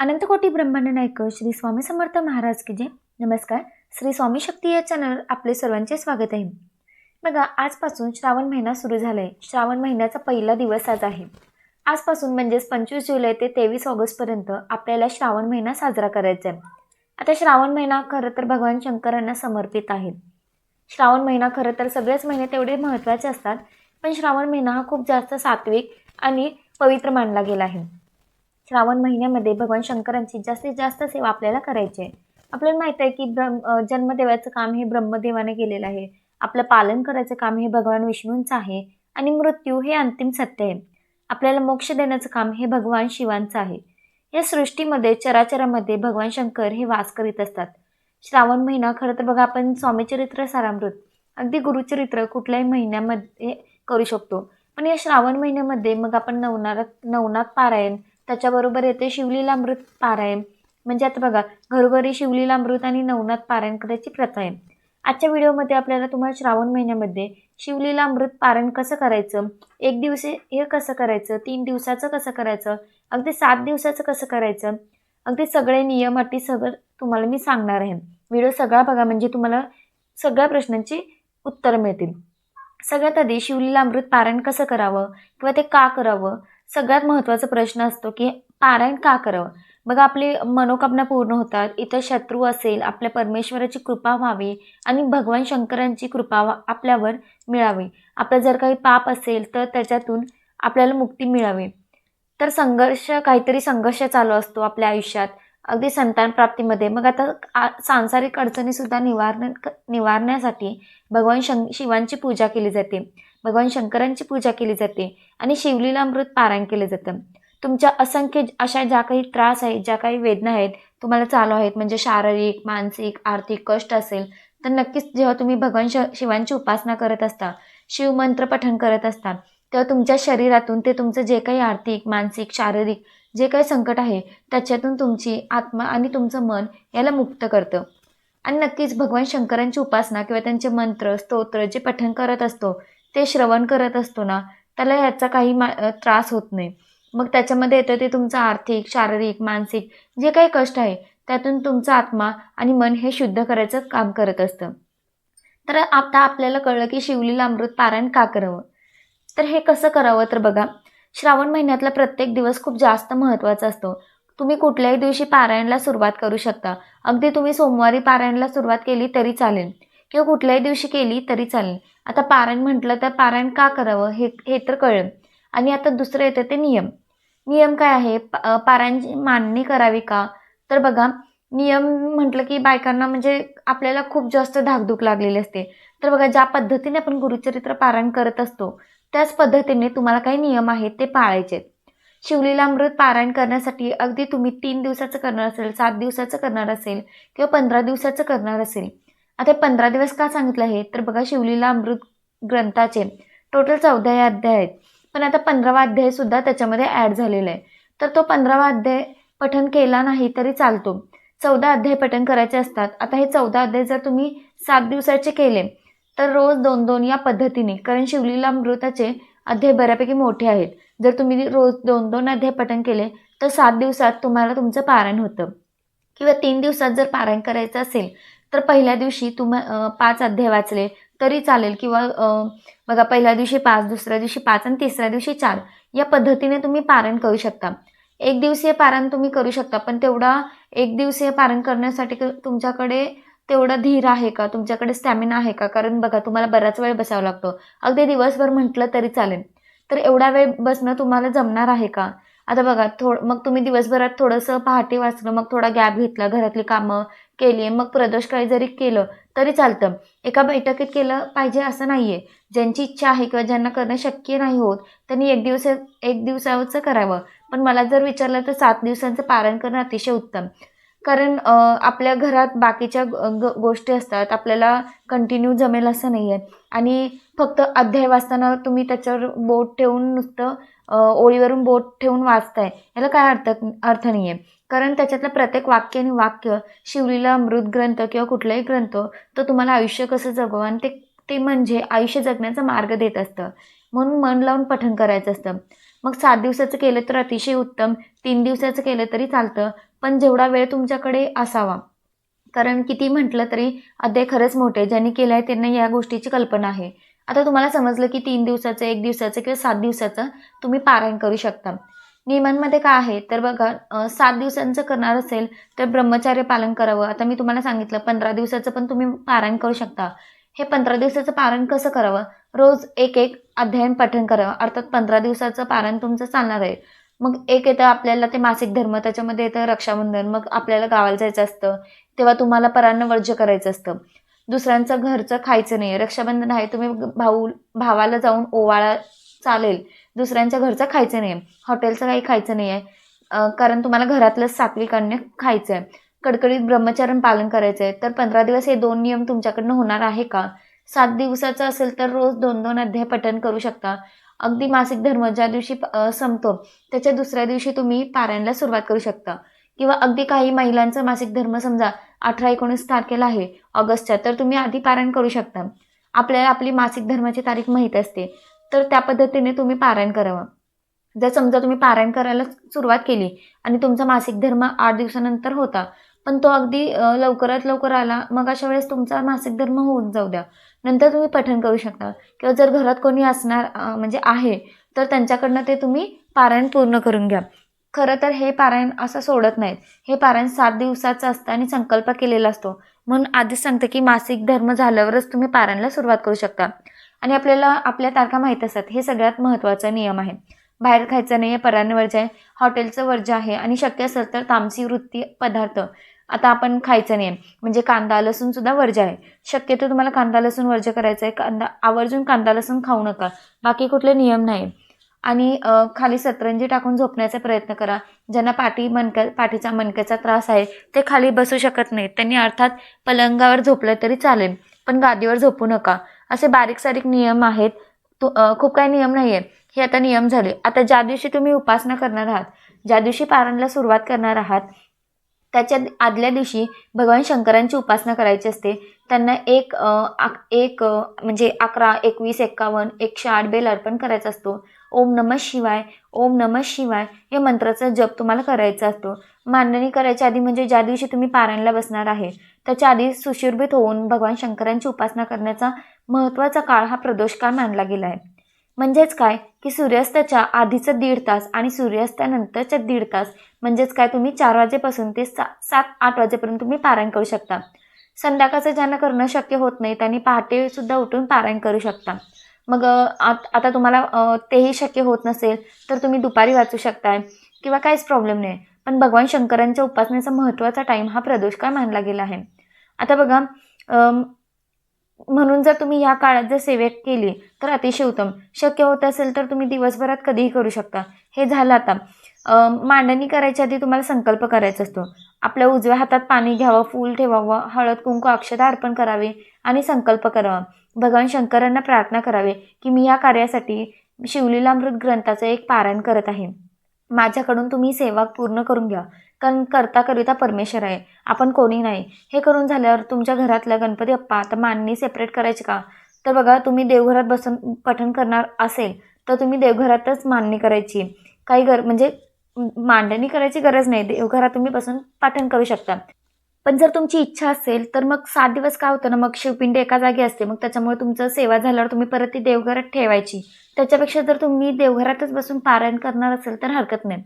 अनंतकोटी ब्रह्मांड नायक श्री स्वामी समर्थ महाराज की जय. नमस्कार. श्री स्वामी शक्ती या चॅनल आपले सर्वांचे स्वागत आहे. बघा आजपासून श्रावण महिना सुरू झाला आहे श्रावण महिन्याचा पहिला दिवस आज आहे. आजपासून म्हणजेच पंचवीस जुलै ते तेवीस ऑगस्टपर्यंत आपल्याला श्रावण महिना साजरा करायचा आहे. आता श्रावण महिना खरं तर भगवान शंकरांना समर्पित आहे. श्रावण महिना खरं तर सगळेच महिने तेवढे महत्त्वाचे असतात पण श्रावण महिना हा खूप जास्त सात्विक आणि पवित्र मानला गेला आहे. श्रावण महिन्यामध्ये भगवान शंकरांची जास्तीत जास्त सेवा आपल्याला करायची आहे. आपल्याला माहीत आहे की ब्रह्म जन्मदेवाचं काम हे ब्रह्मदेवाने केलेलं आहे. आपलं पालन करायचं काम हे भगवान विष्णूंचं आहे आणि मृत्यू हे अंतिम सत्य आहे. आपल्याला मोक्ष देण्याचं काम हे भगवान शिवांचं आहे. या सृष्टीमध्ये चराचरामध्ये भगवान शंकर हे वास करीत असतात. श्रावण महिना खरं तर बघा आपण स्वामीचरित्र सारामृत. अगदी गुरुचरित्र कुठल्याही महिन्यामध्ये करू शकतो. पण या श्रावण महिन्यामध्ये मग आपण नवनाथ नवनाथ पारायण त्याच्याबरोबर येते शिवलीलामृत पारायण. म्हणजे आता बघा घरोघरी शिवलीलामृत आणि नवनाथ पारायण करायची प्रथा आहे. आजच्या व्हिडिओमध्ये आपल्याला तुम्हाला श्रावण महिन्यामध्ये शिवलीलामृत पारायण कसं करायचं एक दिवशी हे कसं करायचं तीन दिवसाचं कसं करायचं अगदी सात दिवसाचं कसं करायचं अगदी सगळे नियम अटी सगळं तुम्हाला मी सांगणार आहे. व्हिडिओ सगळा बघा म्हणजे तुम्हाला सगळ्या प्रश्नांची उत्तरं मिळतील. सगळ्यात आधी शिवलीलामृत पारायण कसं करावं किंवा ते का करावं सगळ्यात महत्त्वाचा प्रश्न असतो की पारायण का करावं? बघा आपली मनोकामना पूर्ण होतात इतर शत्रू असेल आपल्या परमेश्वराची कृपा व्हावी आणि भगवान शंकरांची कृपा आपल्यावर मिळावी. आपलं जर काही पाप असेल तर त्याच्यातून आपल्याला मुक्ती मिळावी. तर संघर्ष काहीतरी संघर्ष चालू असतो आपल्या आयुष्यात. अगदी संतान प्राप्तीमध्ये. मग आता सांसारिक अडचणीसुद्धा निवारण निवारण्यासाठी भगवान शं शिवांची पूजा केली जाते. भगवान शंकरांची पूजा केली जाते आणि शिवलीला अमृत पारायण केलं जातं. तुमच्या असंख्य अशा ज्या काही त्रास आहेत ज्या काही वेदना आहेत तुम्हाला चालू आहेत म्हणजे शारीरिक मानसिक आर्थिक कष्ट असेल तर नक्कीच जेव्हा तुम्ही भगवान श शिवांची उपासना करत असता शिवमंत्र पठण करत असता तेव्हा तुमच्या शरीरातून ते तुमचं जे काही आर्थिक मानसिक शारीरिक जे काही संकट आहे त्याच्यातून तुमची आत्मा आणि तुमचं मन याला मुक्त करतं. आणि नक्कीच भगवान शंकरांची उपासना किंवा त्यांचे मंत्र स्तोत्र जे पठण करत असतो ते श्रवण करत असतो ना त्याला ह्याचा काही मा त्रास होत नाही. मग त्याच्यामध्ये येतं ते तुमचं आर्थिक शारीरिक मानसिक जे काही कष्ट आहे त्यातून तुमचा आत्मा आणि मन हे शुद्ध करायचं काम करत असतं. तर आता आपल्याला कळलं की शिवलीला अमृत पारायण का करावं? तर हे कसं करावं तर बघा श्रावण महिन्यातला प्रत्येक दिवस खूप जास्त महत्त्वाचा असतो. तुम्ही कुठल्याही दिवशी पारायणला सुरुवात करू शकता. अगदी तुम्ही सोमवारी पारायणला सुरुवात केली तरी चालेल. किंवा कुठल्याही दिवशी केली तरी चालेल. आता पारायण म्हटलं तर पारायण का करावं हे हे तर कळलं. आणि आता दुसरं येतं ते नियम. नियम काय आहे? प- पारायणची मांडणी करावी का? तर बघा नियम म्हटलं की बायकांना म्हणजे आपल्याला खूप जास्त धाकधूक लागलेली असते. तर बघा ज्या पद्धतीने आपण गुरुचरित्र पारायण करत असतो त्याच पद्धतीने तुम्हाला काही नियम आहेत ते पाळायचे शिवलीला अमृत पारायण करण्यासाठी अगदी तुम्ही तीन दिवसाचं करणार असेल सात दिवसाचं करणार असेल किंवा पंधरा दिवसाचं करणार असेल आता पंधरा दिवस का सांगितलं आहे तर बघा शिवलीला अमृत ग्रंथाचे टोटल चौदा अध्याय आहेत. पण आता पंधरावा अध्याय सुद्धा त्याच्यामध्ये ॲड झालेला आहे. तर तो पंधरावा अध्याय पठन केला नाही तरी चालतो. चौदा अध्याय पठन करायचे असतात. आता हे चौदा अध्याय जर तुम्ही सात दिवसाचे केले तर रोज दोन दोन या पद्धतीने कारण शिवलीला अमृताचे अध्याय बऱ्यापैकी मोठे आहेत. जर तुम्ही रोज दोन दोन अध्याय पठन केले तर सात दिवसात तुम्हाला तुमचं पारायण होतं. किंवा तीन दिवसात जर पारायण करायचं असेल तर पहिल्या दिवशी तुम्ही पाच अध्याय वाचले तरी चालेल किंवा बघा पहिल्या दिवशी पाच दुसऱ्या दिवशी पाच आणि तिसऱ्या दिवशी चार या पद्धतीने तुम्ही पारण करू शकता. एक दिवसीय पारण तुम्ही करू शकता पण तेवढा एक दिवसीय पारण करण्यासाठी क- तुमच्याकडे तेवढा धीर आहे का? तुमच्याकडे स्टॅमिना आहे का? कारण बघा तुम्हाला बराच वेळ बसावा लागतो. अगदी दिवसभर म्हटलं तरी चालेल. तर एवढा वेळ बसणं तुम्हाला जमणार आहे का? आता बघा थोड मग तुम्ही दिवसभरात थोडंसं पहाटे वाचलं मग थोडा गॅप घेतला घरातली कामं केली आहे मग प्रदोषकाळी जरी केलं तरी चालतं. एका बैठकीत केलं पाहिजे असं नाही आहे ज्यांची इच्छा आहे किंवा ज्यांना करणं शक्य नाही होत त्यांनी एक दिवस एक दिवसाचं करावं. पण मला जर विचारलं तर सात दिवसांचं पारण करणं अतिशय उत्तम. कारण आपल्या घरात बाकीच्या ग- गोष्टी असतात आपल्याला कंटिन्यू जमेल असं नाही आहे आणि फक्त अध्याय वाचताना तुम्ही त्याच्यावर बोट ठेवून नुसतं ओळीवरून बोट ठेवून वाचताय. याला काय अर्थ अर्थ नाही आहे कारण त्याच्यातलं प्रत्येक वाक्य आणि वाक्य शिवलीला अमृत ग्रंथ किंवा कुठलाही ग्रंथ तो तुम्हाला आयुष्य कसं जगव आणि ते ते म्हणजे आयुष्य जगण्याचा मार्ग देत असतं. म्हणून मन लावून पठण करायचं असतं. मग सात दिवसाचं केलं तर अतिशय उत्तम तीन दिवसाचं केलं तरी चालतं पण जेवढा वेळ तुमच्याकडे असावा. कारण किती म्हटलं तरी अध्याय खरंच मोठे ज्यांनी केलं आहे त्यांना या गोष्टीची कल्पना आहे. आता तुम्हाला समजलं की तीन दिवसाचं एक दिवसाचं किंवा सात दिवसाचं तुम्ही पारायण करू शकता. नियमांमध्ये काय आहे? तर बघा सात दिवसांचं करणार असेल तर ब्रह्मचार्य पालन करावं. आता मी तुम्हाला सांगितलं पंधरा दिवसाचं पण तुम्ही पारायण करू शकता. हे पंधरा दिवसाचं पारायण कसं करावं? रोज एक एक अध्ययन पठण करावं. अर्थात पंधरा दिवसाचं पारायण तुमचं चालणार आहे. मग एक येतं आपल्याला ते मासिक धर्म त्याच्यामध्ये येतं रक्षाबंधन. मग आपल्याला गावाला जायचं असतं. तेव्हा तुम्हाला परांना वर्ज्य करायचं असतं. दुसऱ्यांचं घरचं खायचं नाही रक्षाबंधन आहे तुम्ही भाऊ भावाला जाऊन ओवाळा चालेल. दुसऱ्यांच्या घरचं खायचं नाही आहे हॉटेलचं काही खायचं नाही आहे कारण तुम्हाला घरातलं सात्विक अन्न खायचं आहे कडकडीत ब्रह्मचरण पालन करायचं आहे तर पंधरा दिवस हे दोन नियम तुमच्याकडनं होणार आहे का? सात दिवसाचं असेल तर रोज दोन दोन अध्याय पठण करू शकता. अगदी मासिक धर्म ज्या दिवशी संपतो त्याच्या दुसऱ्या दिवशी तुम्ही पारायणला सुरुवात करू शकता. किंवा अगदी काही महिलांचं मासिक धर्म समजा अठरा एकोणीस तारखेला आहे ऑगस्टच्या तर तुम्ही आधी पारायण करू शकता. आपल्याला आपली मासिक धर्माची तारीख माहीत असते तर त्या पद्धतीने तुम्ही पारायण करावं. जर समजा तुम्ही पारायण करायला सुरुवात केली आणि तुमचा मासिक धर्म आठ दिवसानंतर होता पण तो अगदी लवकरात लवकर आला मग अशा वेळेस तुमचा मासिक धर्म होऊन जाऊ द्या. नंतर तुम्ही पठण करू शकता. किंवा जर घरात कोणी असणार म्हणजे आहे तर त्यांच्याकडनं ते तुम्ही पारायण पूर्ण करून घ्या. खरं तर हे पारायण असं सोडत नाहीत. हे पारायण सात दिवसाचं असतं आणि संकल्प केलेला असतो. म्हणून आधीच सांगते की मासिक धर्म झाल्यावरच तुम्ही पारायणला सुरुवात करू शकता. आणि आपल्याला आपल्या तारखा माहीत असतात. हे सगळ्यात महत्त्वाचा नियम आहे. बाहेर खायचं नाही आहे परान्न वर्ज आहे हॉटेलचं वर्ज आहे आणि शक्य असेल तर तामसी वृत्ती पदार्थ. आता आपण खायचं नाही आहे म्हणजे कांदा लसूण सुद्धा वर्ज आहे. शक्यतो तुम्हाला कांदा लसूण वर्ज करायचं आहे कांदा आवर्जून कांदा लसूण खाऊ नका. बाकी कुठले नियम नाही आणि खाली सतरंजी टाकून झोपण्याचा प्रयत्न करा. ज्यांना पाठी मनक्या पाठीचा मणक्याचा त्रास आहे ते खाली बसू शकत नाहीत. त्यांनी अर्थात पलंगावर झोपलं तरी चालेल पण गादीवर झोपू नका. असे बारीक सारीक नियम आहेत. तो खूप काही नियम नाही आहे हे आता नियम झाले. आता ज्या दिवशी तुम्ही उपासना करणार आहात ज्या दिवशी पारणला सुरुवात करणार आहात त्याच्या आदल्या दिवशी भगवान शंकरांची उपासना करायची असते. त्यांना एक एक म्हणजे अकरा एकवीस एक्कावन्न एकशे आठ बेल अर्पण करायचा असतो. ओम नम शिवाय ओम नम शिवाय या मंत्राचा जप तुम्हाला करायचा असतो. मांडणी करायच्या आधी म्हणजे ज्या दिवशी तुम्ही पारायणला बसणार आहे त्याच्या आधी सुशोभित होऊन भगवान शंकरांची उपासना करण्याचा महत्त्वाचा काळ हा प्रदोष काळ मानला गेला आहे. म्हणजेच काय? की सूर्यास्ताच्या आधीचं दीड तास आणि सूर्यास्तानंतरच्या दीड तास म्हणजेच काय? तुम्ही चार वाजेपासून ते सा सात आठ वाजेपर्यंत तुम्ही पारायण करू शकता. संध्याकाळचं ज्यांना करणं शक्य होत नाही त्यांनी पहाटेसुद्धा उठून पारायण करू शकता. मग आत आता तुम्हाला तेही शक्य होत नसेल तर तुम्ही दुपारी वाचू शकताय किंवा काहीच प्रॉब्लेम नाही. पण भगवान शंकरांच्या उपासनेचा महत्त्वाचा टाईम हा प्रदोष मानला गेला आहे. आता बघा म्हणून जर तुम्ही ह्या काळात जर सेवेक केली तर अतिशय उत्तम. शक्य होत असेल तर तुम्ही दिवसभरात कधीही करू शकता. हे झालं आता. मांडणी करायच्या आधी तुम्हाला संकल्प करायचा असतो. आपल्या उजव्या हातात पाणी घ्यावं फूल ठेवावं हळद कुंकू अक्षता अर्पण करावे आणि संकल्प करावा. भगवान शंकरांना प्रार्थना करावे की मी या कार्यासाठी शिवलीलामृत ग्रंथाचं एक पारायण करत आहे. माझ्याकडून तुम्ही सेवा पूर्ण करून घ्या. कारण करता करिता परमेश्वर आहे. आपण कोणी नाही. हे करून झाल्यावर तुमच्या घरातल्या गणपती अप्पा आता मांडणी सेपरेट करायची का? तर बघा तुम्ही देवघरात बसून पठण करणार असेल तर तुम्ही देवघरातच मांडणी करायची. काही घर म्हणजे मांडणी करायची गरज नाही. देवघरात तुम्ही बसून पाठण करू शकता. पण जर तुमची इच्छा असेल तर मग सात दिवस काय होतं ना मग शिवपिंडी एका जागी असते मग त्याच्यामुळे तुमचं सेवा झाल्यावर तुम्ही परत ती देवघरात ठेवायची. त्याच्यापेक्षा जर तुम्ही देवघरातच बसून पारायण करणार असेल तर हरकत नाही.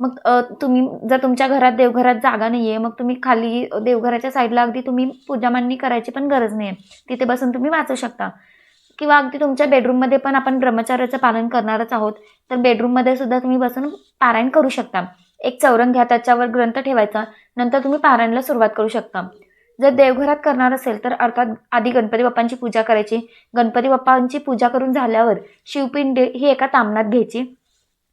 मग तुम्ही जर तुमच्या घरात देवघरात जागा नाही आहे मग तुम्ही खाली देवघराच्या साईडला अगदी तुम्ही पूजा मांडणी करायची पण गरज नाही आहे तिथे बसून तुम्ही वाचू शकता. किंवा अगदी तुमच्या बेडरूममध्ये पण आपण ब्रह्मचार्याचं पालन करणारच आहोत तर बेडरूममध्ये सुद्धा तुम्ही बसून पारायण करू शकता. एक चौरंग घ्या त्याच्यावर ग्रंथ ठेवायचा नंतर तुम्ही पारायणला सुरुवात करू शकता. जर देवघरात करणार असेल तर अर्थात आधी गणपती बाप्पांची पूजा करायची. गणपती बाप्पांची पूजा करून झाल्यावर शिवपिंड ही एका तामणात घ्यायची.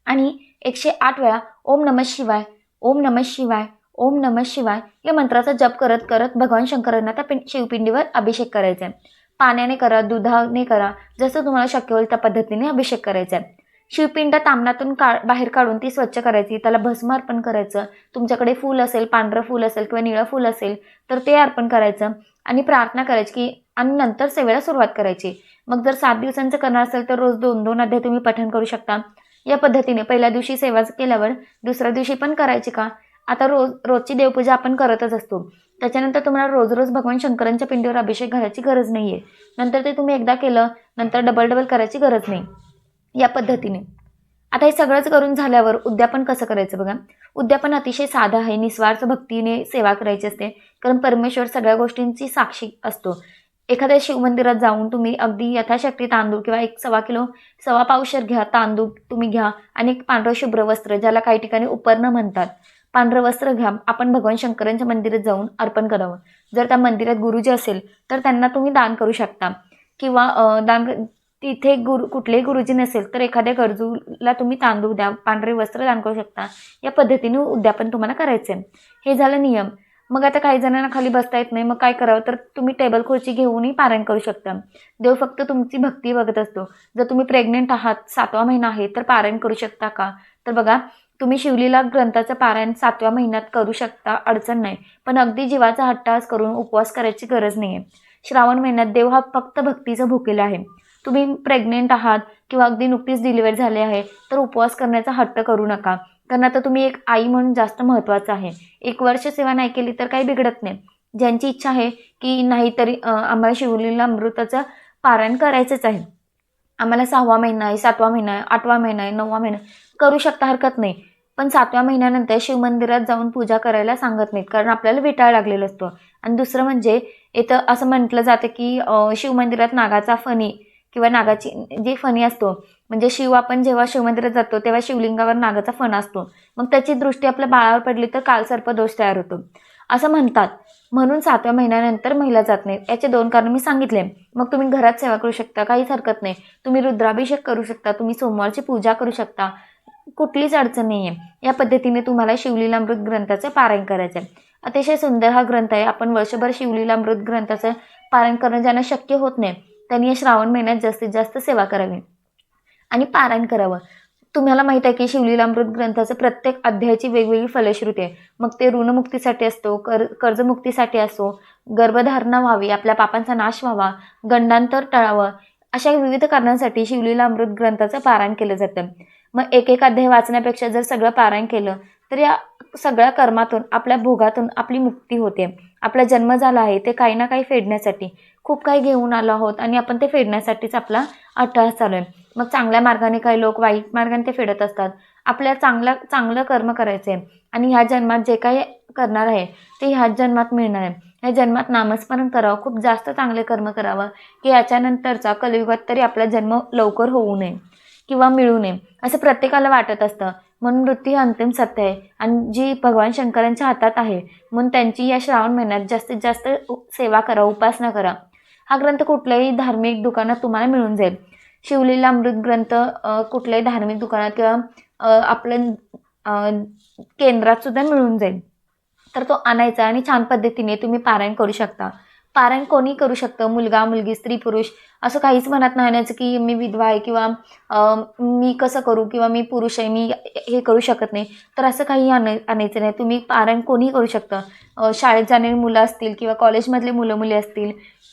आणि एकशे आठ वेळा ओम नम शिवाय ओम नम शिवाय ओम नम शिवाय या मंत्राचा जप करत करत भगवान शंकरांना त्या शिवपिंडीवर अभिषेक करायचा आहे. पाण्याने करा दुधाने करा जसं तुम्हाला शक्य होईल त्या पद्धतीने अभिषेक करायचा आहे. शिवपिंड तामणातून का बाहेर काढून ती स्वच्छ करायची त्याला भस्म अर्पण करायचं. तुमच्याकडे फूल असेल पांढरं फूल असेल किंवा निळं फूल असेल तर ते अर्पण करायचं. आणि प्रार्थना करायची की आणि नंतर सेवेला सुरुवात करायची. मग जर सात दिवसांचं करणार असेल तर रोज दोन दोन अध्याय तुम्ही पठण करू शकता. या पद्धतीने पहिल्या दिवशी सेवा केल्यावर दुसऱ्या दिवशी पण करायची का? आता रोज रोजची देवपूजा आपण करतच असतो. त्याच्यानंतर तुम्हाला रोज रोज भगवान शंकरांच्या पिंडीवर अभिषेक घालायची गरज नाही आहे नंतर ते तुम्ही एकदा केलं नंतर डबल डबल करायची गरज नाही. या पद्धतीने. आता हे सगळंच करून झाल्यावर उद्यापन कसं करायचं बघा? उद्यापन अतिशय साधं आहे. निस्वार्थ भक्तीने सेवा करायची असते. कारण परमेश्वर सगळ्या गोष्टींची साक्षी असतो. एखाद्या शिवमंदिरात जाऊन तुम्ही अगदी यथाशक्ती तांदूळ किंवा एक सव्वा किलो सव्वा पावशर घ्या तांदूळ तुम्ही घ्या आणि एक पांढरं शुभ्र वस्त्र ज्याला काही ठिकाणी उपर्ण म्हणतात. पांढरं वस्त्र घ्या. आपण भगवान शंकरांच्या मंदिरात जाऊन अर्पण करावं. जर त्या मंदिरात गुरुजी असेल तर त्यांना तुम्ही दान करू शकता. किंवा दान तिथे गुरु कुठलेही गुरुजी नसेल तर एखाद्या गरजूला तुम्ही तांदूळ द्या पांढरे वस्त्र दान करू शकता. या पद्धतीने उद्यापन तुम्हाला करायचं आहे हे झालं नियम. मग आता काही जणांना खाली बसता येत नाही. मग काय करावं? तर तुम्ही टेबल खुर्ची घेऊनही पारायण करू शकता. देव फक्त तुमची भक्ती बघत असतो. जर तुम्ही प्रेग्नेंट आहात सातवा महिना आहे तर पारायण करू शकता का? तर बघा तुम्ही शिवलीला ग्रंथाचं पारायण सातव्या महिन्यात करू शकता अडचण नाही. पण अगदी जीवाचा हट्टास करून उपवास करायची गरज नाही आहे श्रावण महिन्यात देव हा फक्त भक्तीचा भुकेला आहे. तुम्ही प्रेग्नेंट आहात किंवा अगदी नुकतीच डिलिव्हरी झाले आहे तर उपवास करण्याचा हट्ट करू नका. कारण आता तुम्ही एक आई म्हणून जास्त महत्त्वाचं आहे. एक वर्ष सेवा नाही केली तर काही बिघडत नाही. ज्यांची इच्छा आहे की नाही तरी आम्हाला शिवलीला अमृताचं पारायण करायचंच आहे. आम्हाला सहावा महिना आहे सातवा महिना आहे आठवा महिना आहे नववा महिना करू शकता हरकत नाही. पण सातव्या महिन्यानंतर शिवमंदिरात जाऊन पूजा करायला सांगत नाहीत. कारण आपल्याला विटाळ लागलेला असतो. आणि दुसरं म्हणजे इथं असं म्हटलं जातं की शिवमंदिरात नागाचा फणी किंवा नागाची जी फणी असतो म्हणजे शिव आपण जेव्हा शिवमंदिरात जातो तेव्हा शिवलिंगावर नागाचा फण असतो. मग त्याची दृष्टी आपल्या बाळावर पडली तर कालसर्प दोष तयार होतो. असं म्हणतात. म्हणून सातव्या महिन्यानंतर महिला जात नाहीत. याचे दोन कारण मी सांगितले. मग तुम्ही घरात सेवा करू शकता काहीच हरकत नाही. तुम्ही रुद्राभिषेक करू शकता तुम्ही सोमवारची पूजा करू शकता. कुठलीच अडचण नाही आहे या पद्धतीने तुम्हाला शिवलीलामृत ग्रंथाचं पारायण करायचं आहे. अतिशय सुंदर हा ग्रंथ आहे. आपण वर्षभर शिवलीलामृत ग्रंथाचं पारायण करणं ज्यांना शक्य होत नाही. त्यांनी या श्रावण महिन्यात जास्तीत जास्त सेवा करावी. आणि पारायण करावं. तुम्हाला माहीत आहे की शिवलीलामृत ग्रंथाचं प्रत्येक अध्यायाची वेगवेगळी फलश्रुती आहे. मग ते ऋणमुक्तीसाठी असतो कर कर्जमुक्तीसाठी असो गर्भधारणा व्हावी आपल्या पापांचा नाश व्हावा गंडांतर टळावं अशा विविध कारणांसाठी शिवलीला अमृत ग्रंथाचं पारायण केलं जातं. मग एक एक अध्याय वाचण्यापेक्षा जर सगळं पारायण केलं तर या सगळ्या कर्मातून आपल्या भोगातून आपली मुक्ती होते. आपला जन्म झाला आहे ते काही ना काही फेडण्यासाठी. खूप काही घेऊन आलो आहोत आणि आपण ते फेडण्यासाठीच आपला अट्टहास चालू आहे. मग चांगल्या मार्गाने काही लोक वाईट मार्गाने ते फेडत असतात. आपल्या चांगला चांगलं कर्म करायचं आहे आणि ह्या जन्मात जे काही करणार आहे ते ह्याच जन्मात मिळणार आहे. ह्या जन्मात नामस्मरण करावं खूप जास्त चांगले कर्म करावं की याच्यानंतरचा कलियुगात तरी आपला जन्म लवकर होऊ नये किंवा मिळू नये असं प्रत्येकाला वाटत असतं. म्हणून मृत्यू ही अंतिम सत्य आहे. आणि जी भगवान शंकरांच्या हातात आहे म्हणून त्यांची या श्रावण महिन्यात जास्तीत जास्त सेवा करा उपासना करा. हा ग्रंथ कुठल्याही धार्मिक दुकानात तुम्हाला मिळून जाईल. शिवलीला अमृत ग्रंथ कुठल्याही धार्मिक दुकानात किंवा आपल्या आपलं केंद्रात सुद्धा मिळून जाईल. तर तो आणायचा आणि छान पद्धतीने तुम्ही पारायण करू शकता. पारण कोणी करू शकतं मुलगा मुलगी स्त्री पुरुष असं काहीच म्हणत नाही आणायचं की मी विधवा आहे किंवा मी कसं करू किंवा मी पुरुष आहे मी हे करू शकत नाही. तर असं काही आणाय आणायचं नाही. तुम्ही पारायण कोणीही करू शकतं. शाळेत जाणारी मुलं असतील किंवा कॉलेजमधले मुलं मुली असतील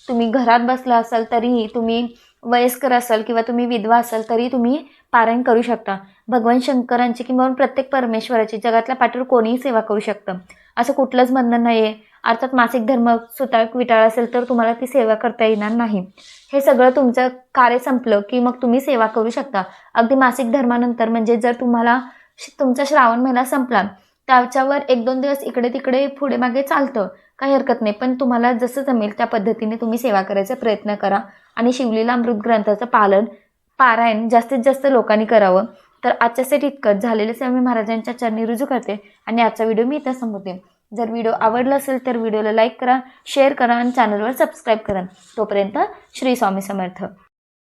तुम्ही घरात बसला असाल तरीही तुम्ही वयस्कर असाल किंवा तुम्ही विधवा असाल तरी तुम्ही पारायण करू शकता. भगवान शंकरांची किंवा प्रत्येक परमेश्वराची जगातल्या पाठीवर कोणीही सेवा करू शकतं. असं कुठलंच बंधन नाही आहे अर्थात मासिक धर्म सुताळ विटाळ असेल तर तुम्हाला ती सेवा करता येणार नाही. हे सगळं तुमचं कार्य संपलं की मग तुम्ही सेवा करू शकता. अगदी मासिक धर्मानंतर म्हणजे जर तुम्हाला तुमचा श्रावण महिना संपला त्याच्यावर एक दोन दिवस इकडे तिकडे पुढे मागे चालतं काही हरकत नाही. पण तुम्हाला जसं जमेल त्या पद्धतीने तुम्ही सेवा करायचा प्रयत्न करा. आणि शिवलीला अमृत ग्रंथाचं पालन पारायण जास्तीत जास्त लोकांनी करावं. तर आजच्यासाठी इतकंच. झालेलं स्वामी महाराजांच्या चरणी रुजू करते आणि आजचा व्हिडिओ मी इथं संपवते. जर व्हिडिओ आवडला असेल तर व्हिडिओला लाईक करा शेअर करा आणि चॅनलवर सबस्क्राईब करा. तोपर्यंत श्री स्वामी समर्थ.